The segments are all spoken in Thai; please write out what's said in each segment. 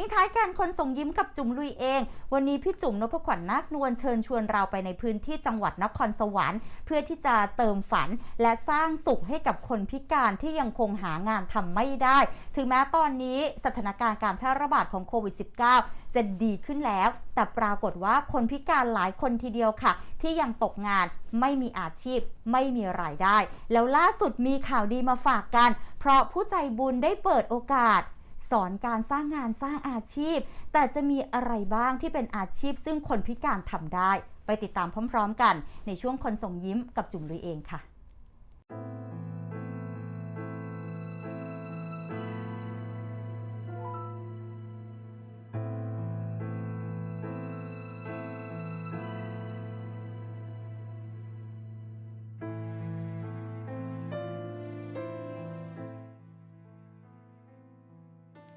ทิ้งท้ายกันคนส่งยิ้มกับจุ๋มลุยเอง วันนี้พี่จุ๋มนพขวัญนาคนวลเชิญชวนเราไปในพื้นที่จังหวัดนครสวรรค์ เพื่อที่จะเติมฝันและสร้างสุขให้กับคนพิการที่ยังคงหางานทำไม่ได้ ถึงแม้ตอนนี้สถานการณ์การแพร่ระบาดของโควิด -19 จะดีขึ้นแล้ว แต่ปรากฏว่าคนพิการหลายคนทีเดียวค่ะ ที่ยังตกงานไม่มีอาชีพ ไม่มีรายได้ แล้วล่าสุดมีข่าวดีมาฝากกัน เพราะผู้ใจบุญได้เปิดโอกาส สอนการสร้างงานสร้างอาชีพ แต่จะมีอะไรบ้างที่เป็นอาชีพ ซึ่งคนพิการทำได้ ไปติดตามพร้อม ๆ กันในช่วงคนส่งยิ้มกับจุ๋มลุยเองค่ะ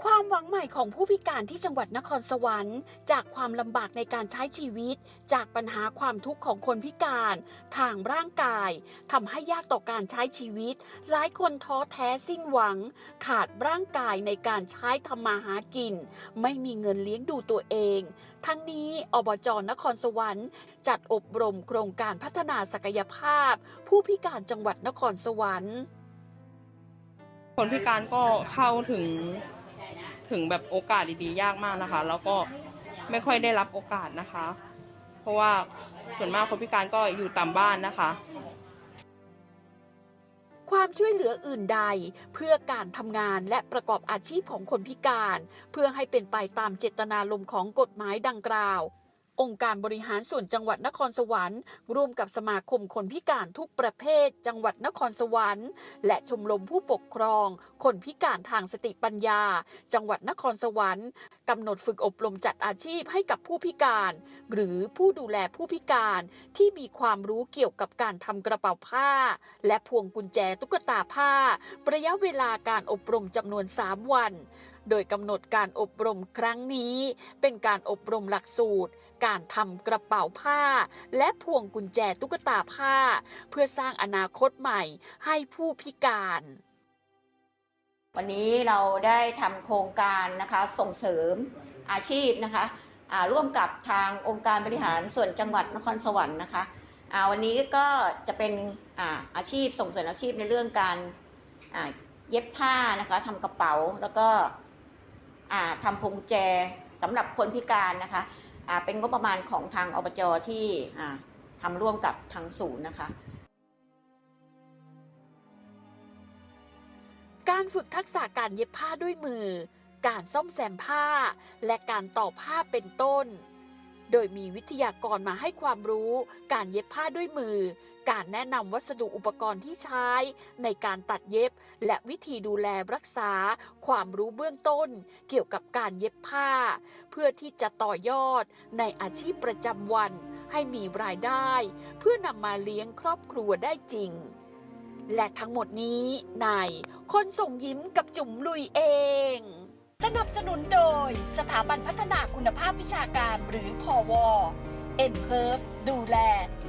ความหวังใหม่ของผู้พิการที่จังหวัดนครสวรรค์ จากความลำบากในการใช้ชีวิต จากปัญหาความทุกข์ของคนพิการ ทางร่างกายทำให้ยากต่อการใช้ชีวิต หลายคนท้อแท้สิ้นหวัง ขาดร่างกายในการใช้ทำมาหากิน ไม่มีเงินเลี้ยงดูตัวเอง ทั้งนี้อบจนครสวรรค์ จัดอบรมโครงการพัฒนาศักยภาพ ผู้พิการจังหวัดนครสวรรค์ คนพิการก็เข้าถึง ถึงแบบโอกาสดีๆ ยากมากนะคะ แล้วก็ไม่ค่อยได้รับโอกาสนะคะ เพราะว่าส่วนมากคนพิการก็อยู่ตามบ้านนะคะ ความช่วยเหลืออื่นใดเพื่อการทำงานและประกอบอาชีพของคนพิการ เพื่อให้เป็นไปตามเจตนารมณ์ของกฎหมายดังกล่าว องค์การบริหารส่วนจังหวัดนครสวรรค์ ร่วมกับสมาคมคนพิการทุกประเภท จังหวัดนครสวรรค์ และชมรมผู้ปกครอง คนพิการทางสติปัญญา จังหวัดนครสวรรค์กำหนดฝึกอบรมจัดอาชีพให้กับผู้พิการ หรือผู้ดูแลผู้พิการที่มีความรู้เกี่ยวกับการทำกระเป๋าผ้า และพวงกุญแจตุ๊กตาผ้า ระยะเวลาการอบรมจำนวน 3 วัน โดยกำหนดการอบรมครั้งนี้ เป็นการอบรมหลักสูตร การทำกระเป๋าผ้า และพวงกุญแจตุ๊กตาผ้า เพื่อสร้างอนาคตใหม่ให้ผู้พิการ วันนี้เราได้ทำโครงการนะคะส่งเสริมอาชีพนะคะร่วมกับทางองค์การบริหารส่วนจังหวัดนครสวรรค์นะคะวันนี้ก็จะเป็นอาอาชีพส่งเสริมอาชีพในเรื่องการเย็บผ้านะคะทำกระเป๋าแล้วก็ทำพวงกุญแจสำหรับคนพิการนะคะ เป็นงบประมาณของทางอบจที่ทำร่วมกับทางศูนย์นะคะ การฝึกทักษะการเย็บผ้าด้วยมือ การซ่อมแซมผ้า และการต่อผ้าเป็นต้น โดยมีวิทยากรมาให้ความรู้การเย็บผ้าด้วยมือ การแนะนำวัสดุอุปกรณ์ที่ใช้ในการตัดเย็บ และวิธีดูแลรักษา ความรู้เบื้องต้น เกี่ยวกับการเย็บผ้า เพื่อที่จะต่อยอดในอาชีพประจำวัน ให้มีรายได้ เพื่อนำมาเลี้ยงครอบครัวได้จริง และทั้งหมดนี้ในคนส่งยิ้มกับจุ๋มลุยเองสนับสนุนโดยสถาบันพัฒนาคุณภาพวิชาการหรือพอวเอ็นเพิร์ฟดูแล